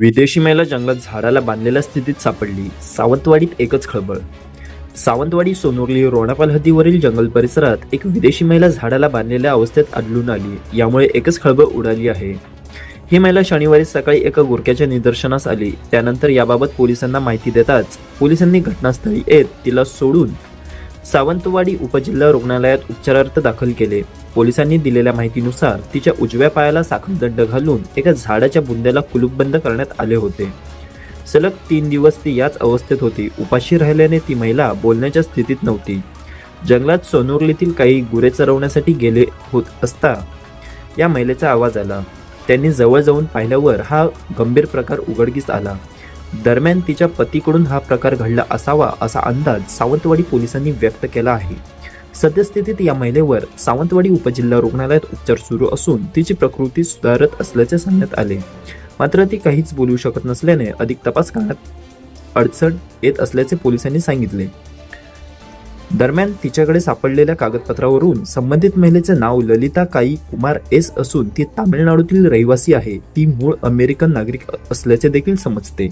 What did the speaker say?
विदेशी महिला जंगलात झाडाला बांधलेल्या स्थितीत सापडली. सावंतवाडीत एकच खळबळ. सावंतवाडी सोनोर्ली रोणापाल हद्दीवरील जंगल परिसरात एक विदेशी महिला झाडाला बांधलेल्या अवस्थेत आढळून आली. यामुळे एकच खळबळ उडाली आहे. ही महिला शनिवारी सकाळी एका गुरक्याच्या निदर्शनास आली. त्यानंतर याबाबत पोलिसांना माहिती देताच पोलिसांनी घटनास्थळी येत तिला सोडून सावंतवाडी उपजिल्हा रुग्णालयात उपचारार्थ दाखल केले. पोलिसांनी दिलेल्या माहितीनुसार तिच्या उजव्या पायाला साखळदंड घालून एका झाडाच्या बुंद्याला कुलूपबंद करण्यात आले होते. सलग तीन दिवस ती याच अवस्थेत होती. उपाशी राहिल्याने ती महिला बोलण्याच्या स्थितीत नव्हती. जंगलात सोनुर्लीतील काही गुरे चरवण्यासाठी गेले होत असता या महिलेचा आवाज आला. त्यांनी जवळ जाऊन पाहिल्यावर हा गंभीर प्रकार उघडकीस आला. दरम्यान तिच्या पतीकडून हा प्रकार घडला असावा असा अंदाज सावंतवाडी पोलिसांनी व्यक्त केला आहे. सद्यस्थितीत या महिलेवर सावंतवाडी उपजिल्हा रुग्णालयात उपचार सुरू असून तिची प्रकृती सुधारत असल्याचे सांगण्यात आले. मात्र ती काहीच बोलू शकत नसल्याने अधिक तपास करण्यात अडचण येत असल्याचे पोलिसांनी सांगितले. दरम्यान तिच्याकडे सापडलेल्या कागदपत्रावरून संबंधित महिलेचे नाव ललिता काई कुमार एस असून ती तामिळनाडूतील रहिवासी आहे. ती मूळ अमेरिकन नागरिक असल्याचे देखील समजते.